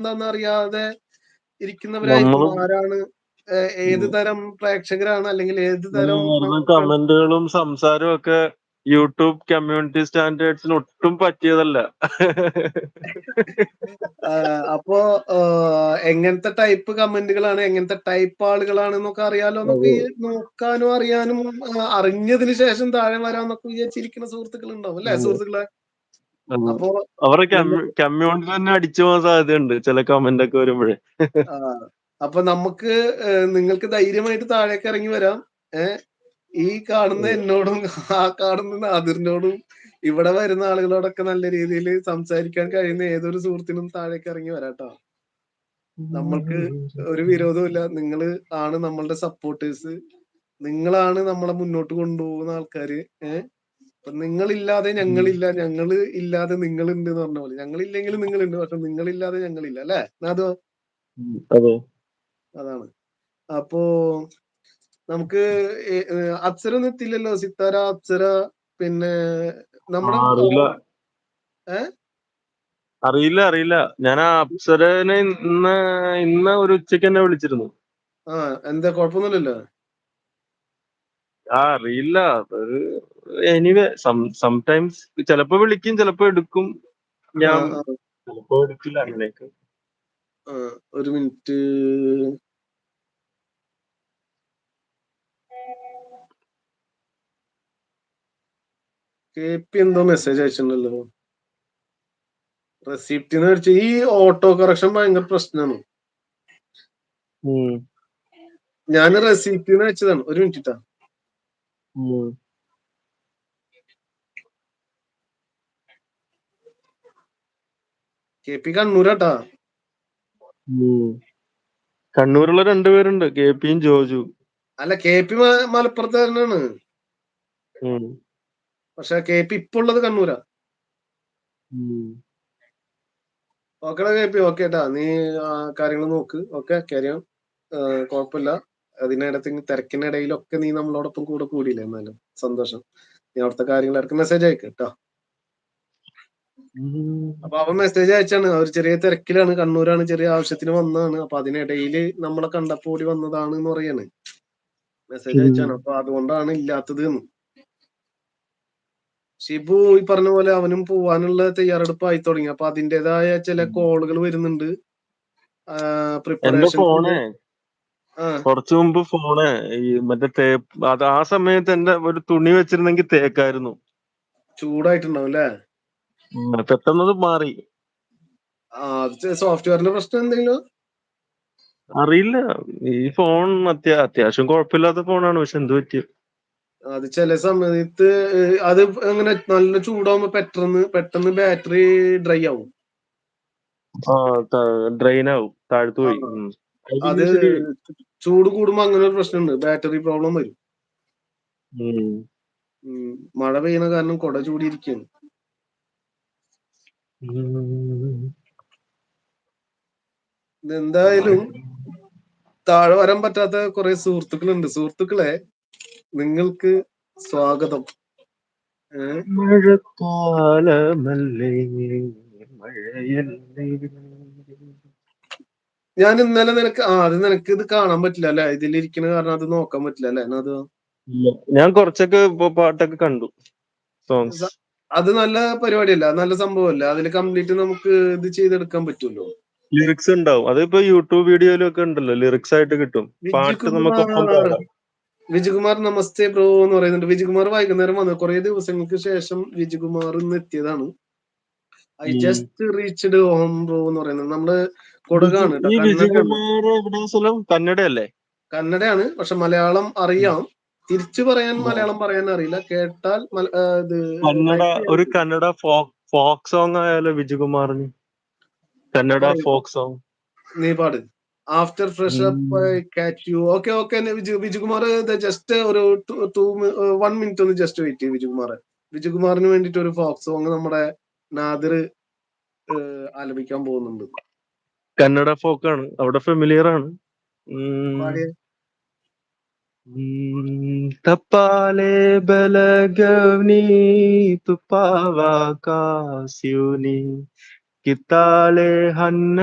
എന്താണെന്ന് അറിയാതെ ഇരിക്കുന്നവരായിരിക്കും ആരാണ് ഏത് തരം പ്രേക്ഷകരാണ് അല്ലെങ്കിൽ ഏത് തരം കമന്റുകളും സംസാരവും ഒക്കെ യൂട്യൂബ് കമ്മ്യൂണിറ്റി സ്റ്റാൻഡേർഡ്സിന് ഒട്ടും പറ്റിയതല്ല അപ്പോ എങ്ങനത്തെ ടൈപ്പ് കമന്റുകളാണ് എങ്ങനത്തെ ടൈപ്പ് ആളുകളാണ് എന്നൊക്കെ അറിയാലോ എന്നൊക്കെ നോക്കാനും അറിയാനും അറിഞ്ഞതിന് ശേഷം താഴെ വരാന്നൊക്കെ വിചാരിച്ചിരിക്കുന്ന സുഹൃത്തുക്കൾ ഉണ്ടാവും അല്ലെ. സുഹൃത്തുക്കളെ. അപ്പോ അവരുടെ കമ്മ്യൂണിറ്റി തന്നെ അടിച്ചു പോകാൻ സാധ്യതയുണ്ട്. ചില കമന്റ് ഒക്കെ വരുമ്പോഴേ അപ്പൊ നമുക്ക് നിങ്ങൾക്ക് ധൈര്യമായിട്ട് താഴേക്ക് ഇറങ്ങി വരാം. ഏഹ് ഈ കാണുന്ന എന്നോടും ആ കാണുന്ന നാദിറിനോടും ഇവിടെ വരുന്ന ആളുകളോടൊക്കെ നല്ല രീതിയിൽ സംസാരിക്കാൻ കഴിയുന്ന ഏതൊരു സുഹൃത്തിനും താഴേക്ക് ഇറങ്ങി വരാട്ടോ. നമ്മൾക്ക് ഒരു വിരോധമില്ല നിങ്ങൾ ആണ് നമ്മളുടെ സപ്പോർട്ടേഴ്സ് നിങ്ങളാണ് നമ്മളെ മുന്നോട്ട് കൊണ്ടുപോകുന്ന ആൾക്കാര്. ഏഹ് അപ്പൊ നിങ്ങളില്ലാതെ ഞങ്ങളില്ല ഞങ്ങൾ ഇല്ലാതെ നിങ്ങളുണ്ട് എന്ന് പറഞ്ഞ പോലെ. ഞങ്ങളില്ലെങ്കിൽ നിങ്ങളുണ്ട് പക്ഷെ നിങ്ങളില്ലാതെ ഞങ്ങളില്ല അല്ലേ? അതോ അതോ അതെ. അതാണ്. അപ്പോ നമുക്ക് അപ്സരൊന്നും എത്തില്ലല്ലോ സിത്താര അപ്സര പിന്നെ നമ്മുടെ അറിയില്ല. അറിയില്ല അറിയില്ല. ഞാൻ ആ അപ്സരനെ ഇന്ന് ഇന്ന് ഒരു ഉച്ചയ്ക്ക് എന്നെ വിളിച്ചിരുന്നു. ആ എന്താ കുഴപ്പമൊന്നുമില്ലല്ലോ? ആ അറിയില്ല. എനിവേ സംടൈംസ് ചിലപ്പോ വിളിക്കും ചിലപ്പോ എടുക്കും. ഞാൻ ചിലപ്പോ എടുക്കില്ല അങ്ങനെയൊക്കെ. ഒരു മിനിറ്റ്. കെ പി എന്തോ മെസ്സേജ് അയച്ചിട്ടുണ്ടല്ലോ. റെസിപ്റ്റ് എന്ന് വെച്ചാൽ ഈ ഓട്ടോ കറക്ഷൻ ഭയങ്കര പ്രശ്നമാണ്. ഞാൻ റെസിപ്റ്റ് അയച്ചതാണ്. ഒരു മിനിറ്റ് ഉം. കെ പി കണ്ണൂരാട്ടാ. കണ്ണൂരുള്ള രണ്ടുപേരുണ്ട് കെ പിയും ജോജു. അല്ല കെ പി മലപ്പുറത്ത് തന്നെയാണ് പക്ഷെ കെ പി ഇപ്പൊ ഉള്ളത് കണ്ണൂരാ ഓക്കേടാ കെ പി ഓക്കെ ട്ടാ നീ കാര്യങ്ങൾ നോക്ക്. ഓക്കെ കാര്യം കുഴപ്പമില്ല. അതിനിടത്ത് തിരക്കിനിടയിലൊക്കെ നീ നമ്മളോടൊപ്പം കൂടെ കൂടിയില്ലേ എന്നാലും? സന്തോഷം. നീ അവിടുത്തെ കാര്യങ്ങൾ ഇടയ്ക്ക് മെസ്സേജ് അയക്ക് കേട്ടോ. അപ്പൊ അവൻ മെസ്സേജ് അയച്ചാണ്. അവർ ചെറിയ തിരക്കിലാണ്. കണ്ണൂരാണ് ചെറിയ ആവശ്യത്തിന് വന്നതാണ്. അപ്പൊ അതിനിടയിൽ നമ്മളെ കണ്ടപ്പോ ഓടി വന്നതാണ് എന്ന് പറയാണ് മെസ്സേജ് അയച്ചാണ്. അപ്പൊ അതുകൊണ്ടാണ് ഇല്ലാത്തത് എന്ന്. ഷിബു ഈ പറഞ്ഞ പോലെ അവനും പോവാനുള്ള തയ്യാറെടുപ്പ് ആയി തുടങ്ങി. അപ്പൊ അതിന്റെതായ ചില കോളുകൾ വരുന്നുണ്ട്. പ്രിപ്പറേഷൻ കുറച്ചു മുമ്പ് ഫോണ് ഈ മറ്റേ തേപ്പ് അത് ആ സമയത്ത് എന്റെ ഒരു തുണി വെച്ചിരുന്നെങ്കിൽ തേക്കായിരുന്നു. ചൂടായിട്ടുണ്ടാവും അല്ലേ പെട്ടെന്ന് പെട്ടെന്നത് മാറി. സോഫ്റ്റ്വെയറിന്റെ പ്രശ്നം എന്തെങ്കിലും? അറിയില്ല. ഈ ഫോൺ അത്യ അത്യാവശ്യം കുഴപ്പമില്ലാത്ത ഫോണാണ് പക്ഷെ എന്ത് പറ്റി അത് ചില സമയത്ത് അത് അങ്ങനെ നല്ല ചൂടാവുമ്പോ പെട്ടെന്ന് പെട്ടെന്ന് ബാറ്ററി ഡ്രൈ ആവും. ആ ഡ്രെയിൻ ആവും താഴ്ത്തു പോയി. അത് ചൂട് കൂടുമ്പോ അങ്ങനെ ഒരു പ്രശ്നമുണ്ട്. ബാറ്ററി പ്രോബ്ലം വരും. മഴ പെയ്യുന്ന കാരണം കൊട ചൂടിയിരിക്കുകയാണ് ഉം. എന്തായാലും താഴെ വരാൻ പറ്റാത്ത കുറെ സുഹൃത്തുക്കളുണ്ട്. സുഹൃത്തുക്കളെ നിങ്ങൾക്ക് സ്വാഗതം. മഴക്കാലമല്ലേ മഴയല്ലേ. ഞാൻ ഇന്നലെ നിനക്ക് ആ അത് നിനക്ക് ഇത് കാണാൻ പറ്റില്ല അല്ലെ? ഇതിലിരിക്കണ കാരണം അത് നോക്കാൻ പറ്റില്ല അല്ലെ? അത്. ഞാൻ കുറച്ചൊക്കെ പാട്ടൊക്കെ കണ്ടു. സോങ്സ് അത് നല്ല പരിപാടിയല്ല? നല്ല സംഭവമല്ല? അതിൽ കംപ്ലീറ്റ് നമുക്ക് ഇത് ചെയ്തെടുക്കാൻ പറ്റുമല്ലോ? ലിറിക്സ് ഉണ്ടാവും. അതിപ്പോ യൂട്യൂബ് വീഡിയോയിലും ഒക്കെ ഉണ്ടല്ലോ. ലിറിക്സ് ആയിട്ട് കിട്ടും. പാട്ട് നമുക്ക് വിജയകുമാർ വിജയകുമാർ നമസ്തേ ബ്രോ എന്ന് പറയുന്നുണ്ട്. വിജയകുമാർ വൈകുന്നേരം വന്നു കുറെ ദിവസങ്ങൾക്ക് ശേഷം വിജികുമാർ ഇന്ന് എത്തിയതാണ്. I just reached home bro എന്ന് പറയുന്നത്. നമ്മൾ കൊടുക്കാണ് വിജയകുമാർ കന്നഡയല്ലേ? കന്നഡയാണ്. പക്ഷെ മലയാളം അറിയാം. തിരിച്ചു പറയാൻ മലയാളം പറയാൻ അറിയില്ല. കേട്ടാൽ ഇത് കന്നഡ ഒരു കന്നഡ ഫോക്ക് സോങ് ആയാലോ വിജയകുമാറിന് കന്നഡ ഫോക് ഫോക്ക് സോങ്. നീ പാട്. After fresh up cut you okay okay Viju Vijukumar just ഒരു ടു വൺ മിനിറ്റ് ഒന്ന് ജസ്റ്റ് വെയിറ്റ് ചെയ്യും വിജുകുമാർ വിജുകുമാറിന് വേണ്ടിട്ട് ഒരു ഫോക്ക് സോങ് നമ്മുടെ നാദിർ ആലപിക്കാൻ പോകുന്നുണ്ട്. കന്നഡ ഫോക്ക് ആണ്. അവിടെ ഫെമിലിയർ ആണ്. തപ്പാലേ ബലഗവനി തുപ്പാവാ കാസ്യൂനി കിത്താലെ ഹന്ന